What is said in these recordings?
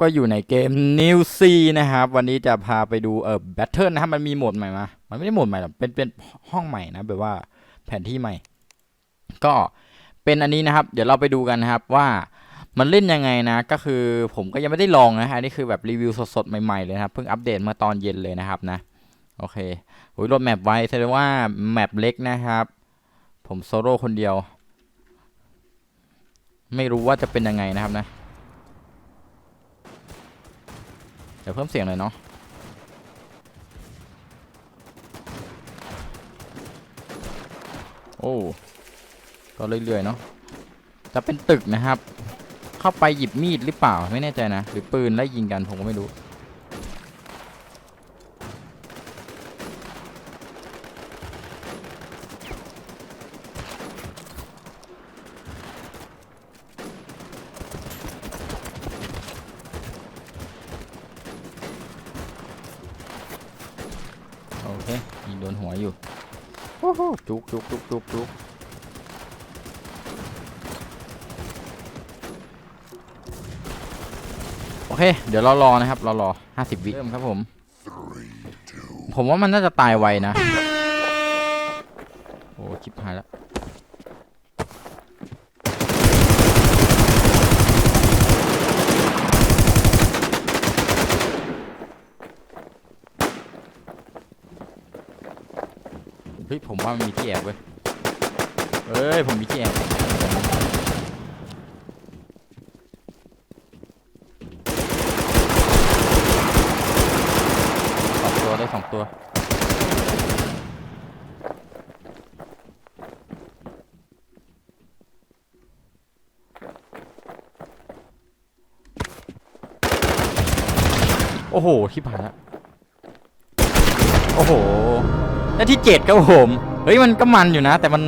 ก็อยู่ในเกม New C นะครับ วันนี้จะพาไปดูเออ Battle นะครับมันมีโหมดใหม่มา มันไม่ได้โหมดใหม่หรอกเป็นเป็นห้องใหม่นะแบบว่าแผนที่ใหม่ ก็เป็นอันนี้นะครับ เดี๋ยวเราไปดูกันนะครับว่ามันเล่นยังไงนะ ก็คือผมก็ยังไม่ได้ลองนะฮะนี่คือแบบรีวิวสดๆใหม่ๆเลยนะครับเพิ่งอัปเดตเมื่อตอนเย็นเลยนะครับนะโอเคโอ้ยรถแมปไว้แสดงว่าแมปเล็กนะครับ ผมโซโล่คนเดียว ไม่รู้ว่าจะเป็นยังไงนะครับนะ เดี๋ยวเพิ่มเสียงหน่อยเนาะโอ้ก็เรื่อยๆเนาะจะเป็นตึกนะครับ เข้าไปหยิบมีดหรือเปล่าไม่แน่ใจนะ หรือปืนแล้วยิงกันผมก็ไม่รู้ โอเคยิงโดนหัวอยู่โอ้โหจุกจุกจุกจุกจุกโอเค เดี๋ยวเรารอนะครับ เรารอห้าสิบวิเริ่มครับผม ผมว่ามันน่าจะตายไวนะ โอ้ชิบหายแล้ว ฮ้ยผมว่ามันมีที่แอบเว้ยเอ้ยผมมีที่แอบสองตัวได้สองตัวโอ้โหที่ผ่านแล้ว โอ้โห และที่เจ็ดครับผมเฮ้ยมันก็มันอยู่นะ แต่มัน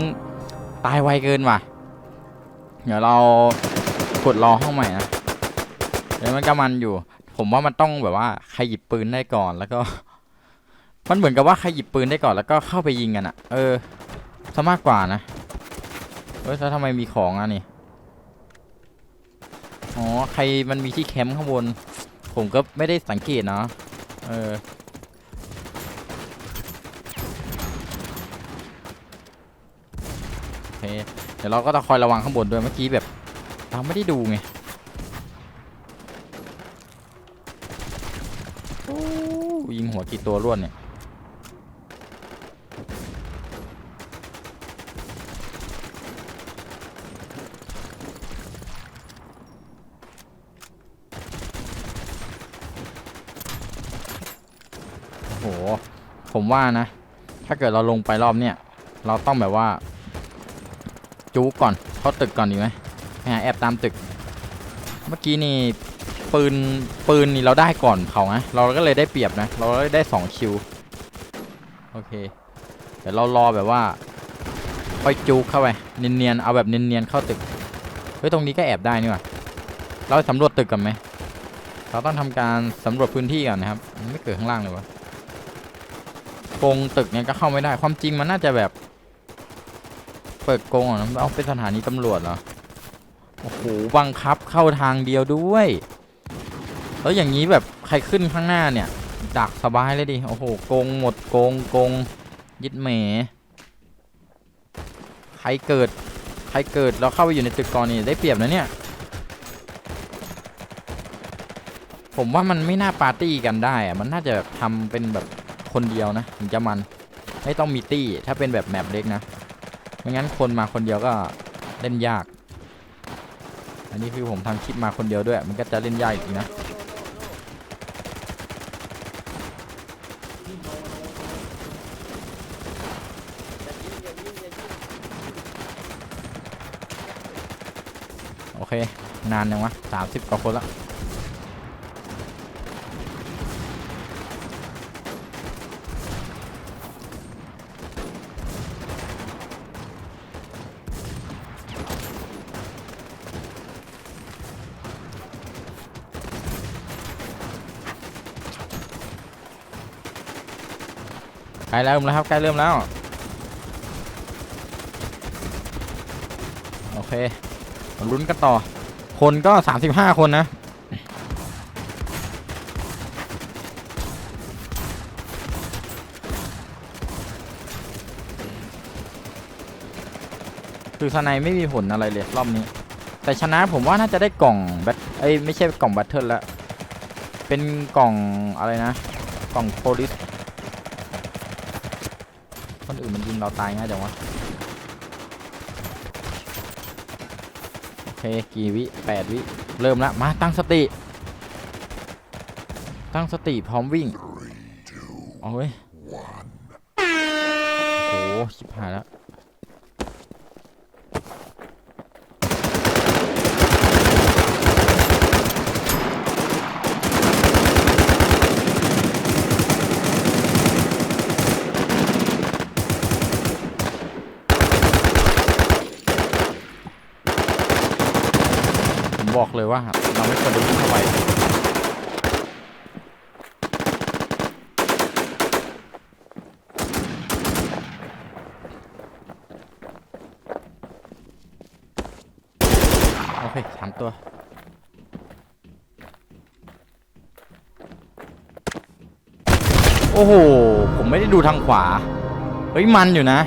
ตายไวเกินว่ะ เดี๋ยวเรากดรอห้องใหม่นะเดี๋ยวมันก็มันอยู่ ผมว่ามันต้องแบบว่าใครหยิบปืนได้ก่อนแล้วก็ มันเหมือนกับว่าใครหยิบปืนได้ก่อนแล้วก็เข้าไปยิงกันอะเออซะมากกว่านะเฮ้ยแล้วทำไมมีของอะนี่อ๋อใครมันมีที่แคมป์ข้างบน ผมก็ไม่ได้สังเกตเนาะเออ โอ เดี๋ยวเราก็ต้องคอยระวังข้างบนด้วยเมื่อกี้แบบเราไม่ได้ดูไงยิงหัวกี่ตัวรวดเนี่ยโอ้โหผมว่านะ ถ้าเกิดเราลงไปรอบเนี้ยเราต้องแบบว่า จูก่อนเข้าตึกก่อนดีไหมไปหาแอบตามตึก เมื่อกี้นี่ปืนปืนนี่เราได้ก่อนเขานะเราก็เลยได้เปรียบนะ เราได้สองคิวโอเคเดี๋ยวเรารอแบบว่าค่อยจูเข้าไปเนียนๆเอาแบบเนียนๆเข้าตึกเฮ้ยตรงนี้ก็แอบได้นี่หว่าเราสำรวจตึกกันไหมเราต้องทำการสำรวจพื้นที่ก่อนนะครับไม่เกิดข้างล่างเลยวะกรงตึกเนี่ยก็เข้าไม่ได้ความจริงมันน่าจะแบบ เปิดกรงอะเอาเป็นสถานีตำรวจเหรอ โอ้โห บังคับเข้าทางเดียวด้วย แล้วอย่างนี้แบบใครขึ้นข้างหน้าเนี่ย ดักสบายเลยดิ โอ้โหกรงหมดกรงกรงยึดเหมใครเกิด ใครเกิดเราเข้าไปอยู่ในตึกก่อนนี่ได้เปรียบนะเนี่ย ผมว่ามันไม่น่าปาร์ตี้กันได้อะมันน่าจะแบบทำเป็นแบบคนเดียวนะ ถึงจะมัน ไม่ต้องมีตี้ ถ้าเป็นแบบแมปเล็กนะ ไม่งั้นคนมาคนเดียวก็เล่นยาก อันนี้คือผมทำคลิปมาคนเดียวด้วย มันก็จะเล่นยากอีกนะโอเคนานยังวะสามสิบกว่าคนละ ใกล้เริ่มแล้วครับใกล้เริ่มแล้ว โอเคมาลุ้นกันต่อ คนก็ 35 คนนะคือสไนไม่มีผลอะไรเลยรอบนี้ แต่ชนะผมว่าน่าจะได้กล่องแบทเอ้ยไม่ใช่กล่องแบทเทิลละเป็นกล่องอะไรนะ กล่องโพลิส คนอื่นมันยิงเราตายง่ายจังวะโอเคกี่วิแปดวิเริ่มละมาตั้งสติ ตั้งสติพร้อมวิ่งเอาเว้ยโอ้โหชิบหายแล้ว บอกเลยว่าเราไม่ควรจะวิ่งเข้าไปโอเคสามตัวโอ้โห ผมไม่ได้ดูทางขวา เฮ้ย มันอยู่นะ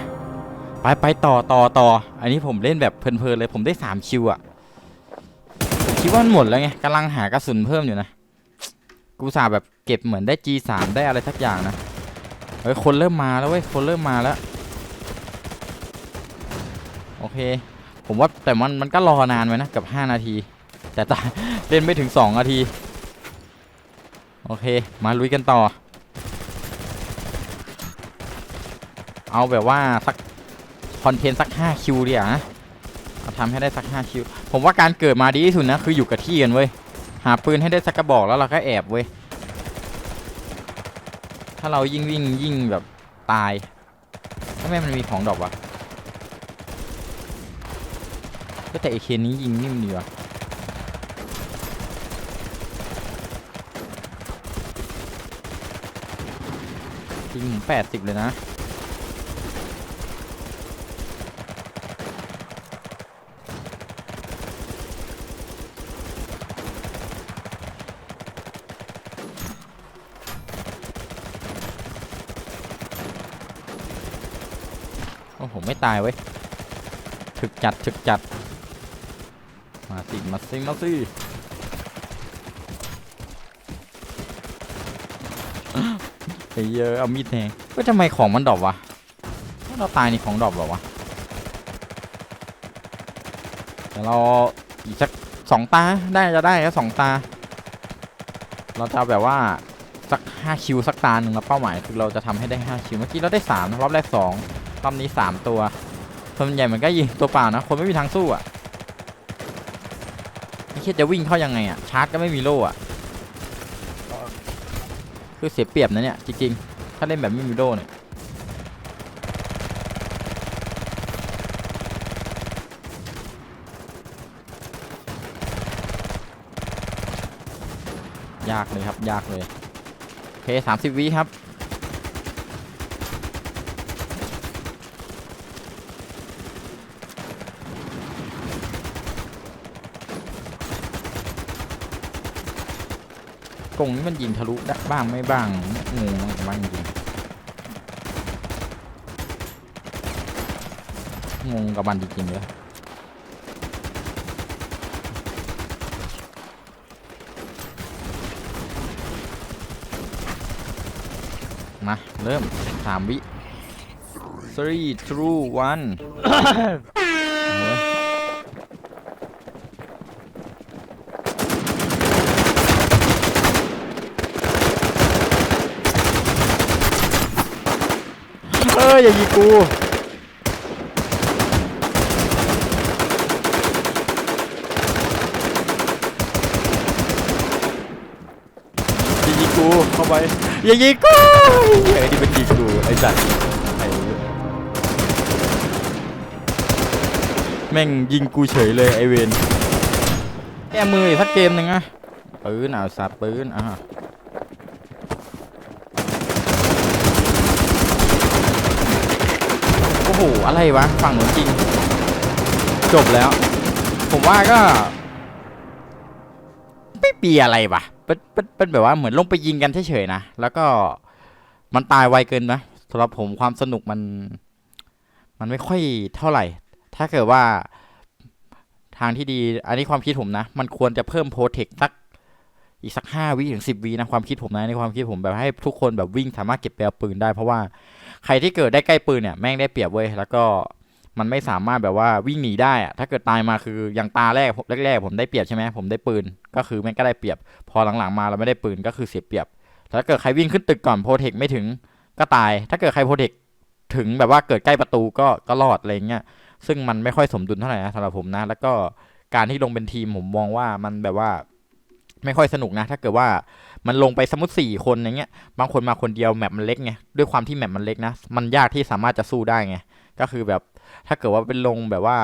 ไปไปต่อต่อต่อ อันนี้ผมเล่นแบบเพลินๆเลย ผมได้สามคิวอะ คิดว่ามันหมดแล้วไงกำลังหากระสุนเพิ่มอยู่นะ กูสาแบบเก็บเหมือนได้ G3 ได้อะไรสักอย่างนะ เฮ้ย คนเริ่มมาแล้วเว้ย คนเริ่มมาแล้ว โอเค ผมว่าแต่มันมันก็รอนานไว้นะเกับ5นาที แต่ตาเล่นไม่ถึง 2 นาที โอเค มาลุยกันต่อ เอาแบบว่าสักคอนเทนต์สัก 5 คิวเดียวนะทำให้ได้สัก 5 คิว ผมว่าการเกิดมาดีที่สุดนะคืออยู่กับที่กันเว้ยหาปืนให้ได้สักกระบอกแล้วเราก็แอบเว้ยถ้าเรายิ่งวิ่งยิ่งแบบตายทำไมมันมีของดอกวะก็แต่เอเคนนี้ยิงนิ่มดีวะยิงผมแปดสิบเลยนะ ไม่ตายเว้ยถึกจัดถึกจัด มาสิมาสิมาสิไอ้เยอะเอามีดแทงก็ทำไมของมันดรอปวะเราตายนี่ของดรอปหรอวะเดี๋ยวเราอีกสักสองตาได้จะได้แล้วสองตา เราจะแบบว่าสักห้าคิวสักตาหนึ่งแล้วเป้าหมายคือเราจะทำให้ได้ห้าคิวเมื่อกี้เราได้สามรอบแรกสอง รอบนี้สามตัวส่วนใหญ่มันก็ยิงตัวเปล่านะ คนไม่มีทางสู้อะไม่คิดจะวิ่งเข้ายังไงอะชาร์จก็ไม่มีโล่อะคือเสียเปรียบนะเนี่ยจริงๆถ้าเล่นแบบไม่มีโล่เนี่ยยากเลยครับยากเลยโอเคสามสิบวิครับ กงนี้มันยิงทะลุได้บ้างไม่บ้างงงมากจริงงงกับมันจริงๆเลยมาเริ่มสามวิ three two one อาเว้ยเอ้ยอย่ายิงกูอย่ายิงกูเข้าไปอย่ายิงกูไอ้นี่เป็นยิงกูไอ้สัตว์ไอ้แม่งยิงกูเฉยเลยไอเวนแก้มืออีกสักเกมหนึ่งอะปืนเอาสัตว์ปืนอะ โอ้โห อะไรวะ ฝั่งหนูจริง จบแล้ว ผมว่าก็ไม่ปีอะไรวะเป็นเป็นเป็นแบบว่าเหมือนลงไปยิงกันเฉยๆนะ แล้วก็มันตายไวเกินนะสำหรับผมความสนุกมัน มันไม่ค่อยเท่าไหร่ ถ้าเกิดว่าทางที่ดี อันนี้ความคิดผมนะ มันควรจะเพิ่มโปรเทคสักอีกสักห้าวิถึงสิบวินะความคิดผมนะในความคิดผมแบบให้ทุกคนแบบวิ่งสามารถเก็บแปลปืนได้เพราะว่า ใครที่เกิดได้ใกล้ปืนเนี่ยแม่งได้เปรียบเว้ยแล้วก็มันไม่สามารถแบบว่าวิ่งหนีได้อะถ้าเกิดตายมาคืออย่างตาแรกแรกๆผมได้เปรียบใช่ไหมผมได้ปืน ก็คือแม่งก็ได้เปรียบ พอหลังๆมาเราไม่ได้ปืนก็คือเสียเปรียบถ้าเกิดใครวิ่งขึ้นตึกก่อนโปรเทคไม่ถึงก็ตาย ถ้าเกิดใครโปรเทคถึงแบบว่าเกิดใกล้ประตูก็ก็รอดอะไรเงี้ยซึ่งมันไม่ค่อยสมดุลเท่าไหร่นะสำหรับผมนะ แล้วก็การที่ลงเป็นทีมผมมองว่ามันแบบว่าไม่ค่อยสนุกนะ ถ้าเกิดว่า มันลงไปสมมติสี่คนอย่างเงี้ย บางคนมาคนเดียวแมปมันเล็กไง ด้วยความที่แมปมันเล็กนะ มันยากที่สามารถจะสู้ได้ไง ก็คือแบบถ้าเกิดว่าเป็นลงแบบว่า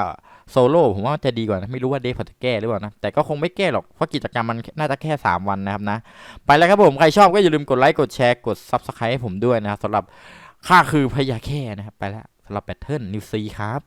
โซโล่ผมว่าจะดีกว่านะ ไม่รู้ว่าเดฟเขาจะแก้หรือเปล่านะ แต่ก็คงไม่แก้หรอก เพราะกิจกรรมมันน่าจะแค่ 3 วันนะครับนะ ไปแล้วครับผม ใครชอบก็อย่าลืมกดไลค์ กดแชร์ กด Subscribe ให้ผมด้วยนะสำหรับข้าคือพยาแค่นะครับ ไปแล้วสำหรับแบทเทิลนิวซีครับ